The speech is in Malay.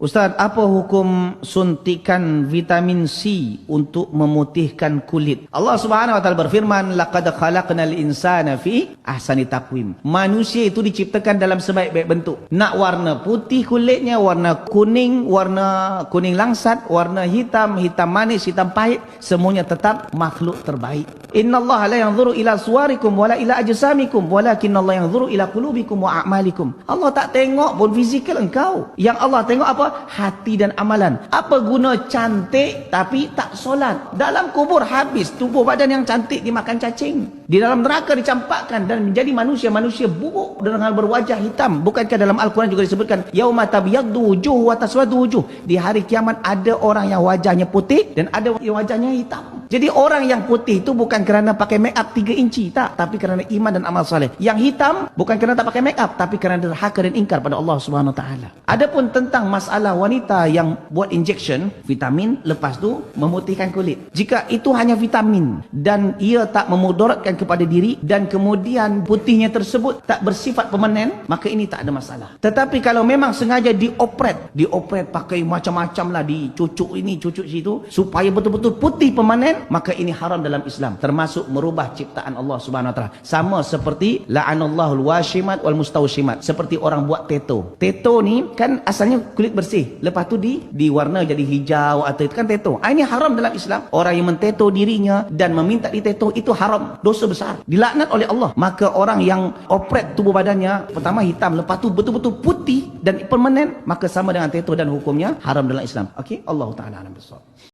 Ustaz, apa hukum suntikan vitamin C untuk memutihkan kulit? Allah Subhanahu wa taala berfirman, "Laqad khalaqnal insana fi ahsani taqwim." Manusia itu diciptakan dalam sebaik-baik bentuk. Nak warna putih kulitnya, warna kuning, warna kuning langsat, warna hitam, hitam manis, hitam pahit, semuanya tetap makhluk terbaik. Inna la yanzuru ila suwarikum wala ila ajsamikum walakin Allah yanzuru ila qulubikum wa a'malikum. Allah tak tengok pun fizikal engkau. Yang Allah tengok apa? Hati dan amalan. Apa guna cantik tapi tak solat? Dalam kubur habis tubuh badan yang cantik dimakan cacing. Di dalam neraka dicampakkan dan menjadi manusia-manusia buruk dengan berwajah hitam. Bukankah dalam Al-Quran juga disebutkan yauma tabyaddu wujuh wa taswadu wujuh. Di hari kiamat ada orang yang wajahnya putih dan ada yang wajahnya hitam. Jadi orang yang putih itu bukan kerana pakai make up 3 inci tak, tapi kerana iman dan amal soleh. Yang hitam bukan kerana tak pakai make up, tapi kerana derhaka dan ingkar pada Allah Subhanahu taala. Adapun tentang masalah wanita yang buat injection vitamin lepas tu memutihkan kulit. Jika itu hanya vitamin dan ia tak memudaratkan kepada diri dan kemudian putihnya tersebut tak bersifat permanen, maka ini tak ada masalah. Tetapi kalau memang sengaja diopret, diopret pakai macam-macam lah, dicucuk ini, cucuk situ supaya betul-betul putih permanen, maka ini haram dalam Islam. Termasuk merubah ciptaan Allah Subhanahu Wa Taala. Sama seperti la'anallahu al-washimat wal mustawshimat. Seperti orang buat teto. Teto ni kan asalnya kulit bersih. Lepas tu di diwarna jadi hijau atau itu kan teto. Ah, ini haram dalam Islam. Orang yang menteto dirinya dan meminta diteto itu haram. Dosa besar. Dilaknat oleh Allah. Maka orang yang opret tubuh badannya pertama hitam lepas tu betul-betul putih dan permanen maka sama dengan teto dan hukumnya haram dalam Islam. Okey, Allah Taala alam bisawab.